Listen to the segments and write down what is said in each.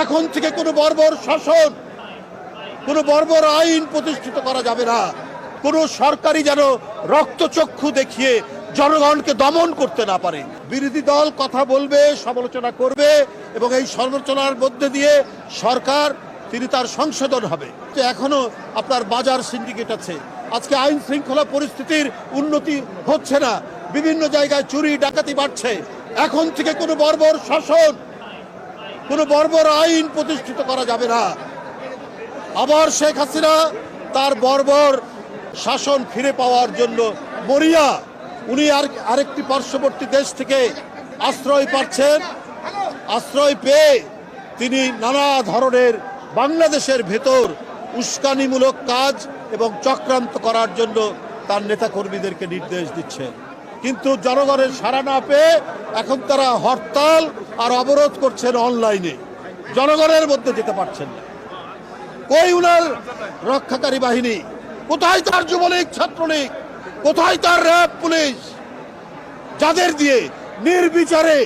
এখন থেকে কোনো বর্বর শাসন, কোনো বর্বর আইন প্রতিষ্ঠিত করা যাবে না। কোনো সরকারি যেন রক্তচক্ষু দেখিয়ে জনগণকে দমন করতে না পারে। বিরোধী দল কথা বলবে, সমালোচনা করবে এবং এই সমালোচনার মধ্যে দিয়ে সরকার, তিনি তার সংশোধন হবে। এখনও আপনার বাজার সিন্ডিকেট আছে। আজকে আইন শৃঙ্খলা পরিস্থিতির উন্নতি হচ্ছে না। বিভিন্ন জায়গায় চুরি, ডাকাতি বাড়ছে। এখন থেকে কোনো বর্বর শাসন কোনো বর্বর আইন প্রতিষ্ঠিত করা যাবে না। আবার শেখ হাসিনা তার বর্বর শাসন ফিরে পাওয়ার জন্য মরিয়া, উনি আর আরেকটি পার্শ্ববর্তী দেশ থেকে আশ্রয় পাচ্ছেন। আশ্রয় পেয়ে তিনি নানা ধরনের বাংলাদেশের ভেতর উস্কানিমূলক কাজ এবং চক্রান্ত করার জন্য তার নেতাকর্মীদেরকে নির্দেশ দিচ্ছেন। কিন্তু জনগণের সাড়া না পেয়ে এখন তারা হরতাল আর অবরোধ করছেন অনলাইনে। জনগণের মধ্যে যেতে পারছেন না। কই উনার রক্ষাকারী বাহিনী? কোথায় তার যুবলীগ, ছাত্রলীগ? কোথায় তার র্যাব, পুলিশ? যাদের দিয়ে নির্বিচারে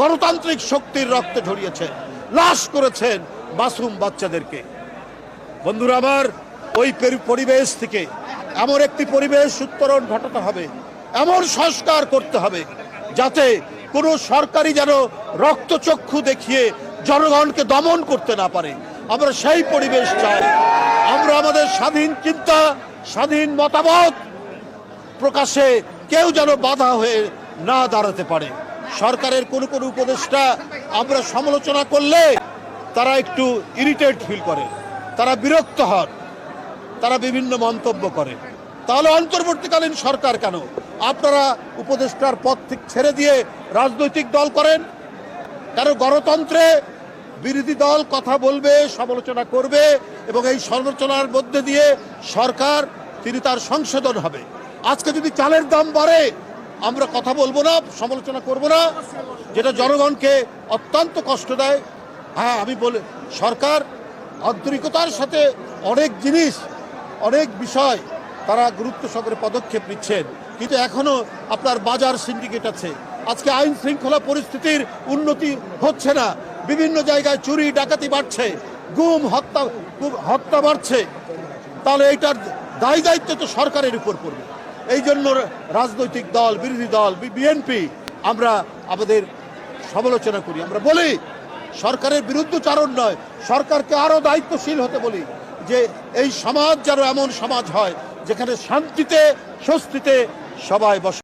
গণতান্ত্রিক শক্তির রক্ত ঝরিয়েছেন লাশ করেছেন মাসুম বাচ্চাদেরকে। বন্ধুরা আমার, ওই পরিবেশ থেকে এমন একটি পরিবেশ উত্তরণ ঘটাতে হবে এমন সংস্কার করতে হবে যাতে কোনো সরকারি যেন রক্তচক্ষু দেখিয়ে জনগণকে দমন করতে না পারে। আমরা সেই পরিবেশ চাই। আমরা আমাদের স্বাধীন চিন্তা, স্বাধীন মতামত প্রকাশে কেউ যেন বাধা হয়ে না দাঁড়াতে পারে। সরকারের কোনো কোনো উপদেষ্টা আমরা সমালোচনা করলে তারা একটু ইরিটেট ফিল করে। তারা বিরক্ত হন। তারা বিভিন্ন মন্তব্য করে। তাহলে অন্তর্বর্তীকালীন সরকার কেন? আপনারা উপদেষ্টার পদ ছেড়ে দিয়ে রাজনৈতিক দল করেন। কারণ গণতন্ত্রে বিরোধী দল কথা বলবে, সমালোচনা করবে এবং এই সমালোচনার মধ্যে দিয়ে সরকার, তিনি তার সংশোধন হবে। আজকে যদি চালের দাম বাড়ে, আমরা কথা বলব না, সমালোচনা করব না। যেটা জনগণকে অত্যন্ত কষ্ট দেয়। হ্যাঁ আমি বলে, সরকার আন্তরিকতার সাথে অনেক জিনিস, অনেক বিষয় তারা গুরুত্ব সহকারে পদক্ষেপ নিচ্ছেন। কিন্তু এখনও আপনার বাজার সিন্ডিকেট আছে। আজকে আইন শৃঙ্খলা পরিস্থিতির উন্নতি হচ্ছে না। বিভিন্ন জায়গায় চুরি, ডাকাতি বাড়ছে। গুম, হত্যা হত্যা বাড়ছে। তাহলে এইটার দায় দায়িত্ব তো সরকারের উপর পড়বে। এই জন্য রাজনৈতিক দল, বিরোধী দল বিএনপি, আমরা আমাদের সমালোচনা করি। আমরা বলি, সরকারের বিরুদ্ধ চারণ নয়, সরকারকে আরও দায়িত্বশীল হতে বলি যে এই সমাজ যেন এমন সমাজ হয় যেখানে শান্তিতে, স্বস্তিতে সবাই বস